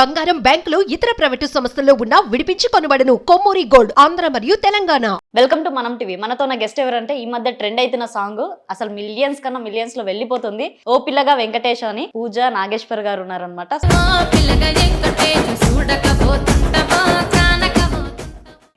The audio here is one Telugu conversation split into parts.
బంగారం బ్యాంకులు ఇతర ప్రైవేటు సంస్థల్లో ఉన్న విడిపించి కొనబడను కొమ్మూరి గోల్డ్ ఆంధ్ర మరియు Telangana. Welcome to Manam TV మనతో ఉన్న గెస్ట్ ఎవరంటే ఈ మధ్య ట్రెండ్ అవుతున్న సాంగ్ అసలు మిలియన్స్ కన్నా మిలియన్స్లో వెళ్ళిపోతుంది. ఓ పిల్లగా వెంకటేష్ అని పూజ నాగేశ్వర్ గారు ఉన్నారనమాట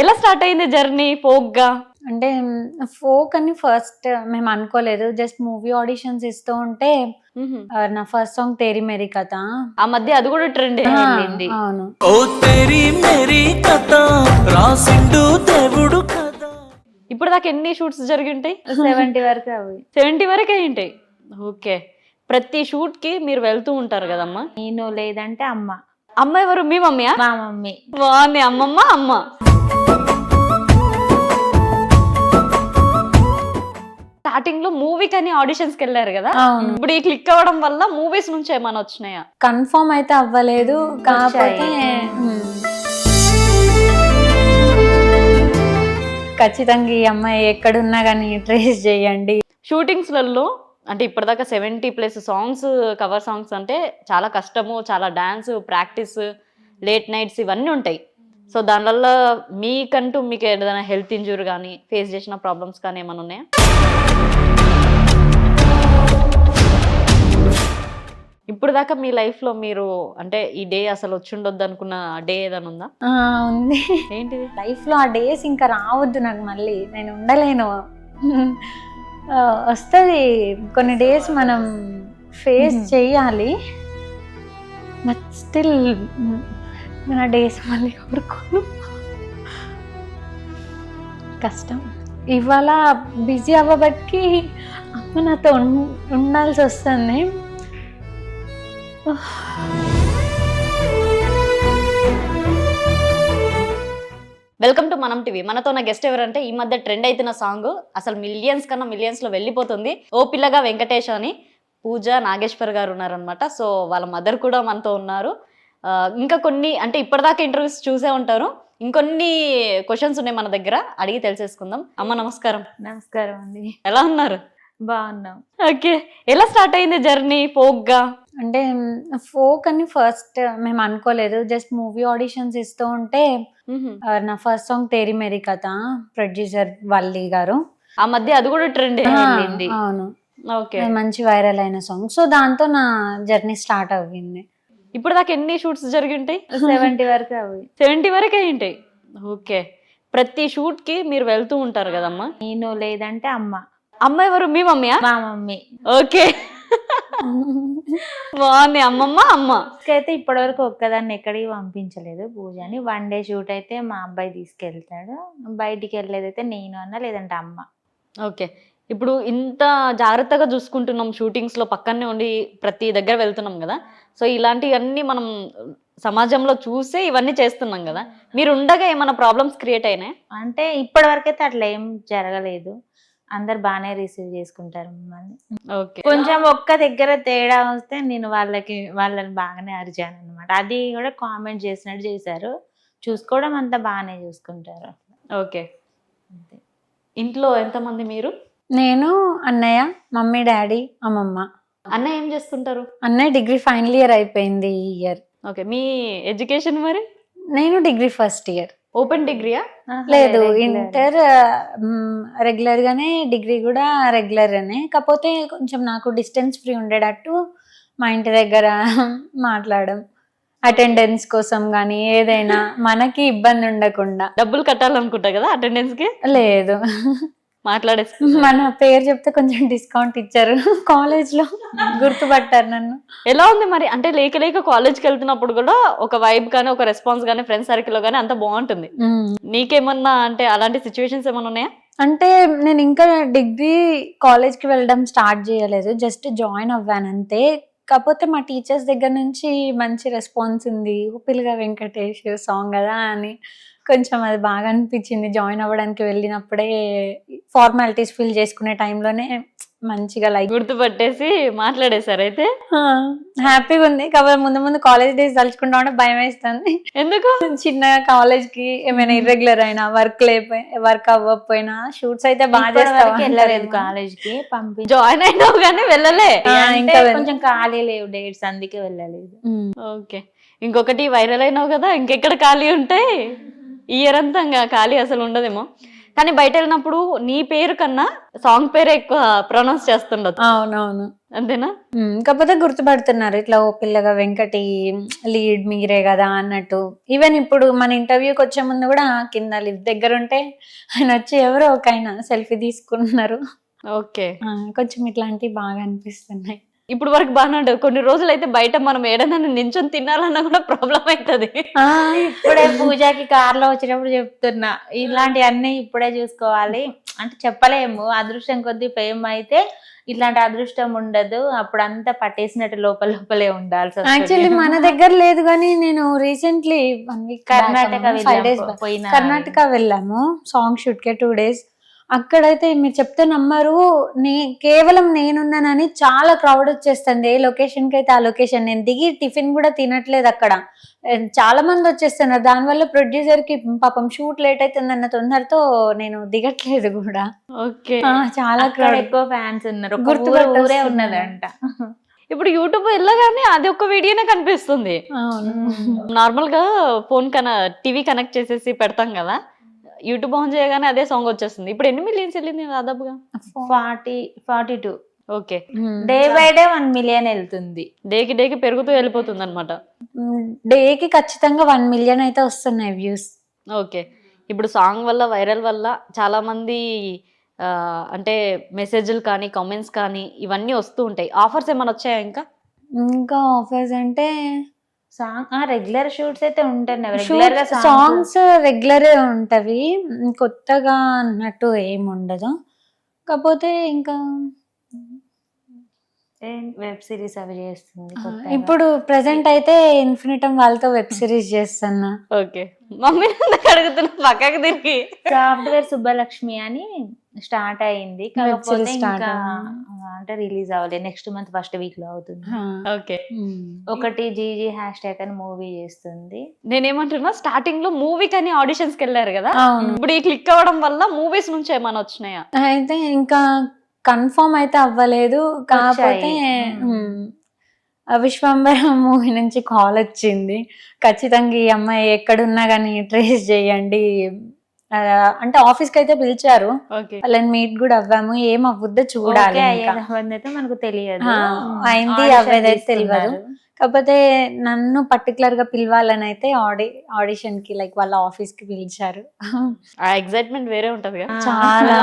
ఎలా స్టార్ట్ అయింది జర్నీ ఫోక్గా? అంటే ఫోక్ అని ఫస్ట్ మేము అనుకోలేదు. జస్ట్ మూవీ ఆడిషన్స్ ఇస్తూ ఉంటే నా ఫస్ట్ సాంగ్ తేరి మేరీ కథ? ఆ మధ్య అది కూడా ట్రెండ్ వెళ్ళింది. అవును. ఓ తెరి మేరీ కథ రాసిండు దేవుడు కదా ఇప్పుడు దాకా ఎన్ని షూట్స్ జరిగి ఉంటాయి సెవెంటీ వరకు అవి. సెవెంటీ వరకు అయి ఉంటాయి. ఓకే. ప్రతి షూట్కి మీరు వెళ్తూ ఉంటారు కదమ్మా? నేను లేదంటే అమ్మ. అమ్మ ఎవరు? మీ మమ్మీయా? మా మమ్మీ. బాగుంది అమ్మమ్మ అమ్మ. స్టార్టింగ్లో మూవీ కని ఆడిషన్స్కి వెళ్ళారు కదా? ఇప్పుడు ఈ క్లిక్ అవ్వడం వల్ల మూవీస్ నుంచి ఏమైనా వచ్చినాయా? కన్ఫర్మ్ అయితే అవ్వలేదు. కాకపోతే. ఖచ్చితంగా ఈ అమ్మాయి ఎక్కడున్నా కానీ ట్రేస్ చేయండి. షూటింగ్స్లలో అంటే ఇప్పటిదాకా seventy plus songs cover songs అంటే చాలా కష్టము చాలా డాన్స్ ప్రాక్టీస్ లేట్ నైట్స్ ఇవన్నీ ఉంటాయి. సో దానివల్ల మీకంటూ మీకు ఏదైనా హెల్త్ ఇంజూరీ కానీ ఫేస్ చేసిన ప్రాబ్లమ్స్ కానీ ఏమైనా ఉన్నాయా? ఇప్పుడు దాకా మీ లైఫ్లో మీరు అంటే ఈ డే అసలు వచ్చిండొద్దు అనుకున్న డే ఏదైనా ఉందా? ఉంది. ఏంటిది? లైఫ్లో ఆ డేస్ ఇంకా రావద్దు నాకు మళ్ళీ. నేను ఉండలేను. వస్తుంది. కొన్ని డేస్ మనం ఫేస్ చేయాలి బట్ స్టిల్ నా డేస్ మళ్ళీ కోరుకోను. కష్టం. ఇవాళ బిజీ అవ్వబట్టి అమ్మ నాతో ఉండాల్సి వస్తుంది. Welcome to Manam TV. మనతో ఉన్న గెస్ట్ ఎవరంటే ఈ మధ్య ట్రెండ్ అవుతున్న సాంగ్. అసలు మిలియన్స్ కన్నా మిలియన్స్లో వెళ్ళిపోతుంది. ఓ పిల్లగా వెంకటేష్ అని పూజ నాగేశ్వర్ గారు ఉన్నారనమాట సో వాళ్ళ మదర్ కూడా మనతో ఉన్నారు. ఇంకా కొన్ని అంటే ఇప్పటిదాకా ఇంటర్వ్యూస్ చూసే ఉంటారు. ఇంకొన్ని క్వశ్చన్స్ ఉన్నాయి మన దగ్గర. అడిగి తెలిసేసుకుందాం. అమ్మ నమస్కారం. నమస్కారం అండి. ఎలా ఉన్నారు? బాగున్నాం. ఓకే. ఎలా స్టార్ట్ అయింది జర్నీ ఫోక్గా అంటే ఫోక్ అని ఫస్ట్ మేము అనుకోలేదు. జస్ట్ మూవీ ఆడిషన్స్ ఇస్తూ ఉంటే నా first song Teri Meri Katha producer Valli గారు. ఆ మధ్య అది కూడా ట్రెండ్ అవును. ఓకే. మంచి వైరల్ అయిన సాంగ్. సో దాంతో నా జర్నీ స్టార్ట్ అవ్వింది. ఇప్పుడు దాకా ఎన్ని షూట్స్ జరిగి ఉంటాయి సెవెంటీ వరకు అవి సెవెంటీ వరకు అయి ఉంటాయి ఓకే. ప్రతి షూట్కి మీరు వెళ్తూ ఉంటారు కదమ్మా? నేను లేదంటే అమ్మ. అమ్మ ఎవరు? మీ మమ్మీయా? మా మమ్మీ. ఓకే. బాగుంది. అమ్మమ్మ అమ్మ. అయితే ఇప్పటి వరకు ఒక్కదాన్ని ఎక్కడికి పంపించలేదు పూజని. వన్ డే షూట్ అయితే మా అబ్బాయి తీసుకెళ్తాడు. బయటికి వెళ్ళేదైతే నేను అన్న లేదంటే అమ్మ. ఓకే. ఇప్పుడు ఇంత జాగ్రత్తగా చూసుకుంటున్నాం షూటింగ్స్లో పక్కనే ఉండి ప్రతి దగ్గర వెళ్తున్నాం కదా. సో ఇలాంటివన్నీ మనం సమాజంలో చూసే ఇవన్నీ చేస్తున్నాం కదా. మీరు ఉండగా ఏమైనా ప్రాబ్లమ్స్ క్రియేట్ అయినాయి? అంటే ఇప్పటి వరకు అయితే అట్లా ఏం జరగలేదు. అందరు బాగానే రిసీవ్ చేసుకుంటారు మిమ్మల్ని. ఓకే. కొంచెం ఒక్క దగ్గర తేడా వస్తే నేను వాళ్ళకి వాళ్ళని బాగానే అరిచాను అనమాట అది కూడా కామెంట్ చేసినట్టు చేశారు. చూసుకోవడం అంతా బాగానే చూసుకుంటారు. ఓకే. ఇంట్లో ఎంతమంది మీరు? నేను అన్నయ్య మమ్మీ డాడీ అమ్మమ్మ. అన్న ఏం చేస్తుంటారు? అన్నయ్య డిగ్రీ ఫైనల్ ఇయర్ అయిపోయింది ఈ ఇయర్. ఓకే. మీ ఎడ్యుకేషన్ మరి? నేను డిగ్రీ ఫస్ట్ ఇయర్. ఓపెన్ డిగ్రీయా? లేదు. ఇంటర్ రెగ్యులర్ గానే డిగ్రీ కూడా రెగ్యులర్ అనే. కాకపోతే కొంచెం నాకు డిస్టెన్స్ ఫ్రీ ఉండేటట్టు మా ఇంటి దగ్గర మాట్లాడడం. అటెండెన్స్ కోసం కానీ ఏదైనా మనకి ఇబ్బంది ఉండకుండా. డబ్బులు కట్టాలనుకుంటా కదా అటెండెన్స్కి? లేదు. మాట్లాడేసి మన పేరు చెప్తే కొంచెం డిస్కౌంట్ ఇచ్చారు. కాలేజ్లో గుర్తుపట్టారు నన్ను. ఎలా ఉంది మరి? అంటే లేక లేక కాలేజ్కి వెళ్తున్నప్పుడు కూడా ఒక వైబ్ కానీ ఒక రెస్పాన్స్ కానీ ఫ్రెండ్ సర్కిల్లో కానీ అంత బాగుంటుంది. నీకేమన్నా అంటే అలాంటి సిచ్యువేషన్స్ ఏమైనా ఉన్నాయా? అంటే నేను ఇంకా డిగ్రీ కాలేజ్కి వెళ్ళడం స్టార్ట్ చేయలేదు. జస్ట్ జాయిన్ అవ్వాను అంతే కాకపోతే మా టీచర్స్ దగ్గర నుంచి మంచి రెస్పాన్స్ ఉంది. "ఓ పిల్లగా వెంకటేష్ సాంగ్ కదా అని. కొంచెం అది బాగా అనిపించింది జాయిన్ అవ్వడానికి వెళ్ళినప్పుడే ఫార్మాలిటీస్ ఫిల్ చేసుకునే టైంలోనే మంచిగా లైక్ గుర్తుపట్టేసి మాట్లాడేశారు అయితే? హ్యాపీగా ఉంది. కాకపోతే ముందు ముందు కాలేజ్ డేస్ తలుచుకుంటా ఉంటే భయం వేస్తుంది. ఎందుకు? చిన్న కాలేజ్కి ఏమైనా ఇర్రెగ్యులర్ అయినా వర్క్ లేకపోయి వర్క్ అవ్వకపోయినా షూట్స్ అయితే బాగా వెళ్ళలేదు. కాలేజ్కి పంపించి జాయిన్ అయినావు కానీ వెళ్ళలే. ఇంకా కొంచెం ఖాళీ లేవు డేట్స్ అందుకే వెళ్ళలేదు. ఓకే. ఇంకొకటి వైరల్ అయినావు కదా ఇంకెక్కడ ఖాళీ ఉంటాయి ఇయర్ అంతా ఇంకా ఖాళీ అసలు ఉండదేమో. కానీ బయట వెళ్ళినప్పుడు నీ పేరు కన్నా సాంగ్ పేరే ఎక్కువ ప్రొనౌన్స్ చేస్తుండదు అవునవును. అంతేనా? కాకపోతే గుర్తుపడుతున్నారు ఇట్లా ఓ పిల్లగా వెంకటి లీడ్ మీరే కదా అన్నట్టు. ఈవెన్ ఇప్పుడు మన ఇంటర్వ్యూకి వచ్చే ముందు కూడా కింద లిఫ్ట్ దగ్గర ఉంటే ఆయన వచ్చి ఎవరో ఒక ఆయన సెల్ఫీ తీసుకున్నారు. ఓకే. కొంచెం ఇట్లాంటివి బాగా అనిపిస్తున్నాయి. ఇప్పుడు వరకు బాగానే ఉంటుంది కొన్ని రోజులు అయితే బయట మనం ఏడైనా నించొని తినాలన్నా కూడా ప్రాబ్లం అవుతుంది. ఆ, ఇప్పుడే పూజకి కార్లో వచ్చినప్పుడు చెప్తున్నా ఇలాంటివన్నీ ఇప్పుడే చూసుకోవాలి. అంటే చెప్పలేము అదృష్టం కొద్దీ ఫేమ్ అయితే ఇట్లాంటి అదృష్టం ఉండదు. అప్పుడు అంతా పట్టేసినట్టు లోపల లోపలే ఉండాల్సి వస్తుంది. యాక్చువల్లీ మన దగ్గర లేదు కానీ నేను recently one week Karnataka Karnataka వెళ్ళాము సాంగ్ షూట్ కే టూ డేస్ అక్కడైతే మీరు చెప్తే నమ్మరు. నే కేవలం నేనున్నానని చాలా క్రౌడ్ వచ్చేస్తుంది. ఏ లొకేషన్కి అయితే ఆ లొకేషన్ నేను దిగి టిఫిన్ కూడా తినట్లేదు అక్కడ. చాలా మంది వచ్చేస్తున్నారు. దానివల్ల ప్రొడ్యూసర్కి పాపం షూట్ లేట్ అవుతుందన్న తొందరతో నేను దిగట్లేదు కూడా. ఓకే. చాలా క్రౌడ్ ఎక్కువ ఫ్యాన్స్ ఉన్నారు. ఒక గుర్తు ఊరు ఊరే పట్టేస్తున్నారు. ఉన్నదంట. ఇప్పుడు యూట్యూబ్ వెళ్ళగానే అది ఒక వీడియోనే కనిపిస్తుంది. నార్మల్గా ఫోన్ కన టీవీ కనెక్ట్ చేసేసి పెడతాం కదా. యూట్యూబ్ ఆన్ చేయగానే అదే సాంగ్ వచ్చేస్తుంది. ఇప్పుడు ఎన్ని మిలియన్స్ వెళ్ళింది దాదాపుగా? Forty forty two okay. Hmm. Day by day one million వెళ్తుంది. డేకి డేకి పెరుగుతూ వెళ్ళిపోతుంది అనమాట డేకి ఖచ్చితంగా వన్ మిలియన్ అయితే వస్తున్నాయి వ్యూస్ ఓకే. ఇప్పుడు సాంగ్ వల్ల వైరల్ వల్ల చాలా మంది అంటే మెసేజ్లు కానీ కామెంట్స్ కానీ ఇవన్నీ వస్తూ ఉంటాయి. ఆఫర్స్ ఏమైనా వచ్చాయా ఇంకా? ఇంకా ఆఫర్స్ అంటే సాంగ్ రెగ్యులర్ షూట్స్ అయితే గా సాంగ్స్ రెగ్యులరే ఉంటవి. కొత్తగా అన్నట్టు ఏం ఉండదు. కాకపోతే ఇంకా వెబ్ సిరీస్ అవి చేస్తుంది ఇప్పుడు ప్రెసెంట్ అయితే ఇన్ఫినిటమ్ వాళ్ళతో వెబ్ సిరీస్ చేస్తున్నా. ఓకే మమ్మీ అడుగుతున్నా పక్కకి తిరిగి. సాఫ్ట్వేర్ సుబ్బలక్ష్మి అని స్టార్ట్ అయింది కాకపోతే ఇంకా. అంటే రిలీజ్ అవ్వలేదు. నెక్స్ట్ మంత్ ఫస్ట్ వీక్లో అవుతుంది. ఓకే. ఒకటి జీజీ హ్యాష్ ట్యాగ్ అని మూవీ చేస్తుంది. నేనేమంటున్నా స్టార్టింగ్లో మూవీ కానీ ఆడిషన్స్కి వెళ్ళారు కదా? ఇప్పుడు ఈ క్లిక్ అవ్వడం వల్ల మూవీస్ నుంచి ఏమైనా వచ్చినాయా? అయితే ఇంకా కన్ఫర్మ్ అయితే అవ్వలేదు. కాకపోతే విశ్వంబర మూవీ నుంచి కాల్ వచ్చింది. ఖచ్చితంగా ఈ అమ్మాయి ఎక్కడున్నా కానీ ట్రేస్ చేయండి. అంటే ఆఫీస్కి అయితే పిలిచారు. వాళ్ళని మీట్ కూడా అవ్వాము. ఏం అవ్వద్దో చూడాలి మనకు తెలియదు. అయింది అవ్వదైతే తెలియదు. కాకపోతే నన్ను పర్టికులర్గా పిలవాలని అయితే ఆడి ఆడిషన్కి లైక్ వాళ్ళ ఆఫీస్కి పిలిచారు. ఆ ఎక్సైట్మెంట్ వేరే ఉంటది. చాలా.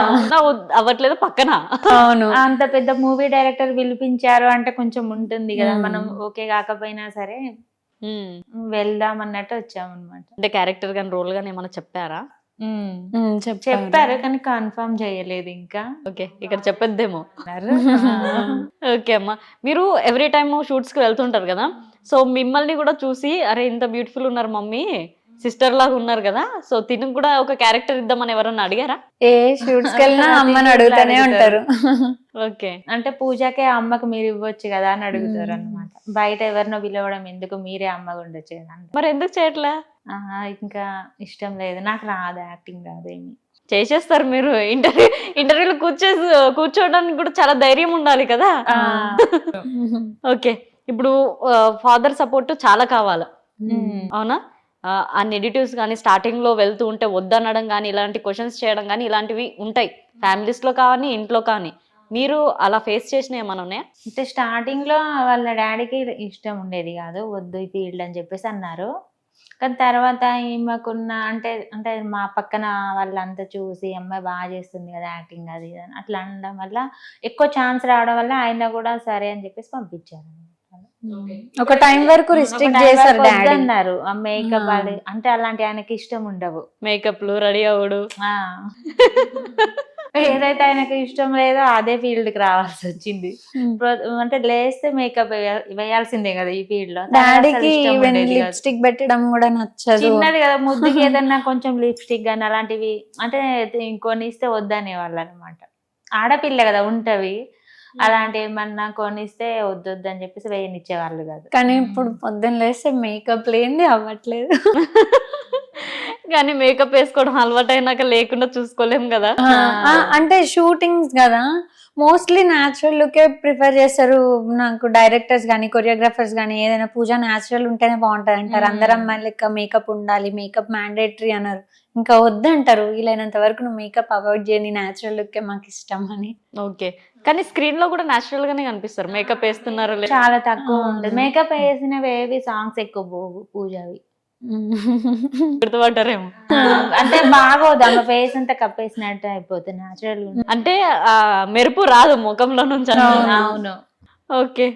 అవ్వట్లేదు పక్కన. అవును. అంత పెద్ద మూవీ డైరెక్టర్ పిలిపించారు అంటే కొంచెం ఉంటుంది కదా. మనం ఓకే కాకపోయినా సరే. వెళ్దాం అన్నట్టు వచ్చామన్నమాట. అంటే క్యారెక్టర్ గాని రోల్ గాని ఏమైనా చెప్పారా? చెప్పారు. కానీ కన్ఫర్మ్ చేయలేదు ఇంకా. ఓకే ఇక్కడ చెప్పొద్దేమో. ఓకే అమ్మా. మీరు ఎవ్రీ టైమ్ షూట్స్కి వెళ్తుంటారు కదా సో మిమ్మల్ని కూడా చూసి అరే ఇంత బ్యూటిఫుల్ ఉన్నారు మమ్మీ. సిస్టర్ లాగా ఉన్నారు కదా సో తిను కూడా ఒక క్యారెక్టర్ ఇద్దామని ఎవరన్నా అడిగారా? ఏ షూట్స్కి వెళ్ళినా ప్రతి అమ్మని అడుగుతూనే ఉంటారు. ఓకే. అంటే పూజకే అమ్మకు మీరు ఇవ్వచ్చు కదా అని అడుగుతారు అనమాట బయట ఎవరినో పిలవడం ఎందుకు? మీరే అమ్మగా ఉండొచ్చు. మరి ఎందుకు చేయట్లే? ఆహా, ఇంకా ఇష్టం లేదు. నాకు రాదు యాక్టింగ్ రాదు ఏమి. చేసేస్తారు మీరు. ఇంటర్వ్యూ ఇంటర్వ్యూలో కూర్చోసి కూర్చోవడానికి కూడా చాలా ధైర్యం ఉండాలి కదా. ఓకే. ఇప్పుడు ఫాదర్ సపోర్ట్ చాలా కావాలి. అవునా? ఆ, నెగిటివ్స్ కానీ స్టార్టింగ్లో వెళ్తూ ఉంటే వద్దనడం కానీ ఇలాంటి క్వశ్చన్స్ చేయడం కానీ ఇలాంటివి ఉంటాయి. ఫ్యామిలీస్లో కానీ ఇంట్లో కానీ. మీరు అలా ఫేస్ చేసిన ఏమైనా ఉన్నాయా? అంటే స్టార్టింగ్లో వాళ్ళ డాడీకి ఇష్టం ఉండేది కాదు. వద్దు ఈ ఫీల్డ్ అని చెప్పేసి అన్నారు. కానీ తర్వాత ఈమెకున్న అంటే అంటే మా పక్కన వాళ్ళంతా చూసి అమ్మాయి బాగా చేస్తుంది కదా యాక్టింగ్ అది అని అట్లా అనడం వల్ల ఎక్కువ ఛాన్స్ రావడం వల్ల ఆయన కూడా సరే అని చెప్పేసి పంపించారు. ఒక టైం వరకు రిస్ట్రిక్ట్ చేశారు డాడీ అన్నారు ఆ మేకప్. అది అంటే అలాంటి ఆయనకి ఇష్టం ఉండవు. మేకప్లు రెడీ అవ్వడు. ఆ. ఏదైతే ఆయనకి ఇష్టం లేదో అదే ఫీల్డ్కి రావాల్సి వచ్చింది. ప్రో- అంటే లేస్తే మేకప్ వేయాల్సిందే కదా ఈ ఫీల్డ్లో. డాడీకి. లిప్స్టిక్ పెట్టడం కూడా నచ్చదు. చిన్నది కదా ముద్దుకి ఏదన్నా కొంచెం లిప్స్టిక్ కానీ అలాంటివి అంటే కొనిస్తే వద్దనే వాళ్ళు అనమాట ఆడపిల్ల కదా ఉంటవి. అలాంటి ఏమన్నా కొనిస్తే వద్దు వద్దు అని చెప్పేసి వేయనిచ్చేవాళ్ళు కాదు. కానీ ఇప్పుడు పొద్దున్న లేస్తే మేకప్ లేనిది అవ్వట్లేదు. కానీ మేకప్ వేసుకోవడం అలవాటు అయినాక లేకుండా చూసుకోలేం కదా? అంటే షూటింగ్స్ కదా? మోస్ట్లీ న్యాచురల్ లుకే ప్రిఫర్ చేస్తారు. నాకు డైరెక్టర్స్ కానీ కొరియోగ్రాఫర్స్ కానీ ఏదైనా పూజ న్యాచురల్ ఉంటేనే బాగుంటది అంటారు. మ్మ్. అందరు అమ్మాయిలు లెక్క మేకప్ ఉండాలి. మేకప్ మ్యాండేటరీ అన్నారు. ఇంకా వద్దంటారు. వీలైనంత వరకు నువ్వు మేకప్ అవాయిడ్ చేయని న్యాచురల్ లుకే మాకు ఇష్టం అని. ఓకే కానీ స్క్రీన్లో కూడా నాచురల్ గానే కనిపిస్తారు. మేకప్ వేస్తున్నారు చాలా తక్కువ ఆ. ఉంటుంది. మేకప్ వేసినవి ఏవి సాంగ్స్ ఎక్కువ పోవు పూజవి. గుర్తుపడ్డారేమో అంటే బాగోదు ఆమె ఫేస్ అంతా కప్పేసినట్టు అయిపోతుంది న్యాచురల్ అంటే ఆ మెరుపు రాదు ముఖంలో నుంచి. అవును. ఓకే.